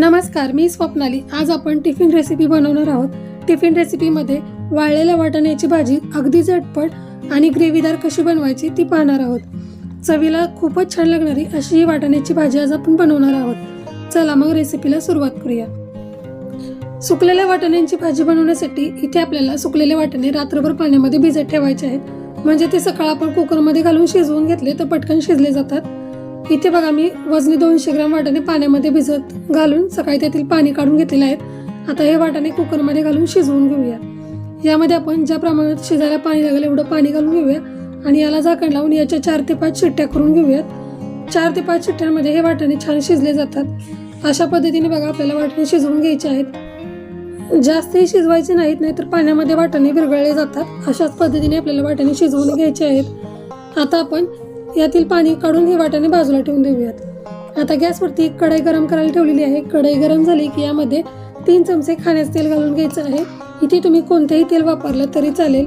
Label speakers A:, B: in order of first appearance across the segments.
A: नमस्कार मी स्वप्नाली आज आपण टिफिन रेसिपी बनवणार आहोत. टिफिन रेसिपीमध्ये वाळलेल्या वाटाण्याची भाजी अगदी झटपट आणि ग्रेव्हीदार कशी बनवायची ती पाहणार आहोत. चवीला खूपच छान लागणारी अशी ही वाटाण्याची भाजी आज आपण बनवणार आहोत. चला मग रेसिपीला सुरुवात करूया. सुकलेल्या वाटाण्यांची भाजी बनवण्यासाठी इथे आपल्याला सुकलेले वाटाणे रात्रभर पाण्यामध्ये भिजत ठेवायचे आहेत. म्हणजे ते सकाळ आपण कुकरमध्ये घालून शिजवून घेतले तर पटकन शिजले जातात. इथे बघा मी वजनी दोनशे ग्राम वाटाणे पाण्यामध्ये भिजत घालून सकाळी त्यातील पाणी काढून घेतलेले आहेत. आता हे वाटाणे कुकरमध्ये घालून शिजवून घेऊया. यामध्ये आपण ज्या प्रमाणात शिजायला पाणी लागेल एवढं पाणी घालून घेऊया आणि याला झाकण लावून याच्या चार ते पाच शिट्ट्या करून घेऊयात. चार ते पाच शिट्ट्यांमध्ये हे वाटाणे छान शिजले जातात. अशा पद्धतीने बघा आपल्याला वाटाणे शिजवून घ्यायचे आहेत. जास्तही शिजवायचे नाहीत नाहीतर पाण्यामध्ये वाटाणे विरघळले जातात. अशाच पद्धतीने आपल्याला वाटाणे शिजवून घ्यायचे आहेत. आता आपण यातील पाणी काढून हे वाटाणे बाजूला ठेवून देऊयात. आता गॅसवरती एक कढई गरम करायला ठेवलेली आहे. कढई गरम झाली की यामध्ये तीन चमचे खाण्याचं तेल घालून घ्यायचं आहे. इथे तुम्ही कोणतेही तेल वापरलं तरी चालेल.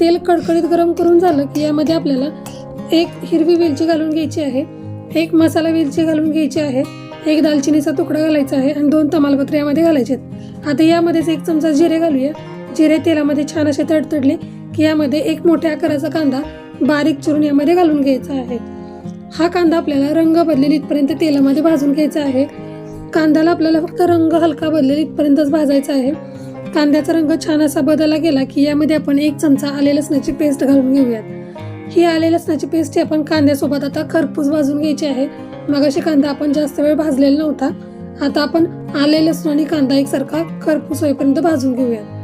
A: तेल कडकडीत गरम करून झालं की यामध्ये आपल्याला एक हिरवी वेलची घालून घ्यायची आहे. एक मसाला वेलची घालून घ्यायची आहे. एक दालचिनीचा तुकडा घालायचा आहे आणि दोन तमालपत्र यामध्ये घालायचे आहेत. आता यामध्येच एक चमचा जिरे घालूया. जिरे तेलामध्ये छान असे तडतडले की यामध्ये एक मोठ्या आकाराचा कांदा बारीक चिरून यामध्ये घालून घ्यायचा आहे. हा कांदा आपल्याला रंग बदलेल इथपर्यंत तेलामध्ये भाजून घ्यायचा आहे. कांद्याला आपल्याला फक्त रंग हलका बदलेल इथपर्यंतच भाजायचा आहे. कांद्याचा रंग छान असा बदलला गेला की यामध्ये आपण एक चमचा आले लसणाची पेस्ट घालून घेऊयात. ही आले लसणाची पेस्ट ही आपण कांद्यासोबत आता खरपूस भाजून घ्यायची आहे. मग अशी कांदा आपण जास्त वेळ भाजलेला नव्हता. आता आपण आले लसूण आणि कांदा एकसारखा खरपूस होईपर्यंत भाजून घेऊयात.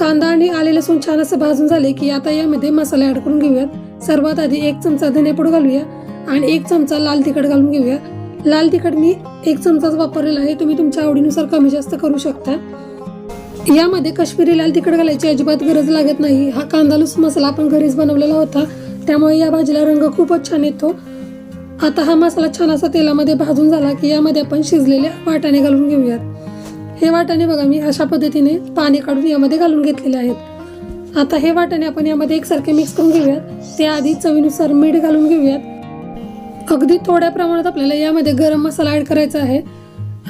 A: कांदा आणि आले लसूण छान असं भाजून झाले की आता यामध्ये मसाले ऍड करून घेऊयात. सर्वात आधी एक चमचा धनेपूड घालूया आणि एक चमचा लाल तिखट घालून घेऊया. लाल तिखट मी एक चमचाच वापरलेला आहे. तुम्ही तुमच्या आवडीनुसार कमी जास्त करू शकता. यामध्ये काश्मीरी लाल तिखट घालायची अजिबात गरज लागत नाही. हा कांदा लसूण मसाला आपण घरीच बनवलेला होता. त्यामुळे या भाजीला रंग खूपच छान येतो. आता हा मसाला छान असा तेलामध्ये भाजून झाला की यामध्ये आपण शिजलेले वाटाणे घालून घेऊयात. हे वाटाणे बघा मी अशा पद्धतीने पाणी काढून यामध्ये घालून घेतलेले आहेत. आता हे वाटाणे आपण यामध्ये एकसारखे मिक्स करून घेऊयात. त्याआधी चवीनुसार मीठ घालून घेऊयात. अगदी थोड्या प्रमाणात आपल्याला यामध्ये गरम मसाला ॲड करायचा आहे.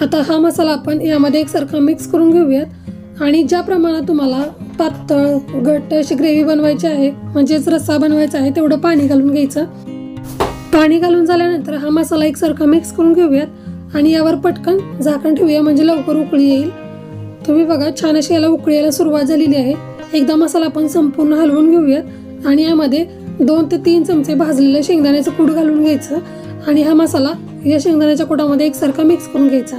A: आता हा मसाला आपण यामध्ये एकसारखा मिक्स करून घेऊयात. आणि ज्या प्रमाणात तुम्हाला पातळ घट्ट अशी ग्रेव्ही बनवायची आहे म्हणजेच रस्सा बनवायचा आहे तेवढं पाणी घालून घ्यायचं. पाणी घालून झाल्यानंतर हा मसाला एकसारखा मिक्स करून घेऊयात. आणि यावर पटकन झाकण ठेवूया म्हणजे लवकर उकळी येईल. तुम्ही बघा छान अशी याला उकळी यायला सुरुवात झालेली आहे. एकदा मसाला आपण संपूर्ण हलवून घेऊयात आणि यामध्ये दोन ते तीन चमचे भाजलेलं शेंगदाण्याचं कूट घालून घ्यायचं आणि हा मसाला या शेंगदाण्याच्या कुटामध्ये एकसारखा मिक्स करून घ्यायचा.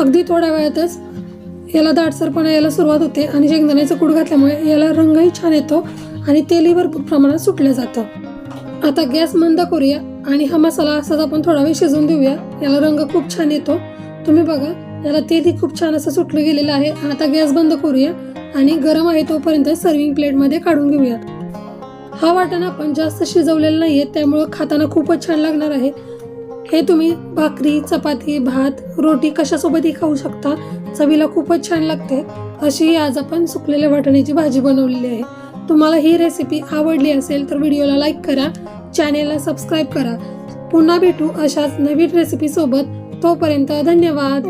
A: अगदी थोड्या वेळातच याला दाटसरपणा यायला सुरुवात होते आणि शेंगदाण्याचं कूट घातल्यामुळे याला रंगही छान येतो आणि तेलही भरपूर प्रमाणात सुटलं जातं. आता गॅस मंद करूया आणि हा मसाला असाच आपण थोडा वेळ शिजवून देऊया. याला रंग खूप छान येतो. तुम्ही बघा याला तेलही खूप छान असं सुटलं गेलेलं आहे. आता गॅस बंद करूया आणि गरम आहे तोपर्यंत सर्विंग प्लेटमध्ये काढून घेऊया हा वाटाणा आपण जास्त शिजवलेला नाही आहे त्यामुळं खाताना खूपच छान लागणार आहे. हे तुम्ही भाकरी चपाती भात रोटी कशासोबतही खाऊ शकता. चवीला खूपच छान लागते. अशी आज आपण सुकलेल्या वाटाण्याची भाजी बनवलेली आहे. तुम्हाला ही रेसिपी आवडली असेल तर व्हिडिओला लाईक करा चॅनेलला सबस्क्राईब करा. पुन्हा भेटू अशाच नवीन रेसिपीसोबत तोपर्यंत धन्यवाद.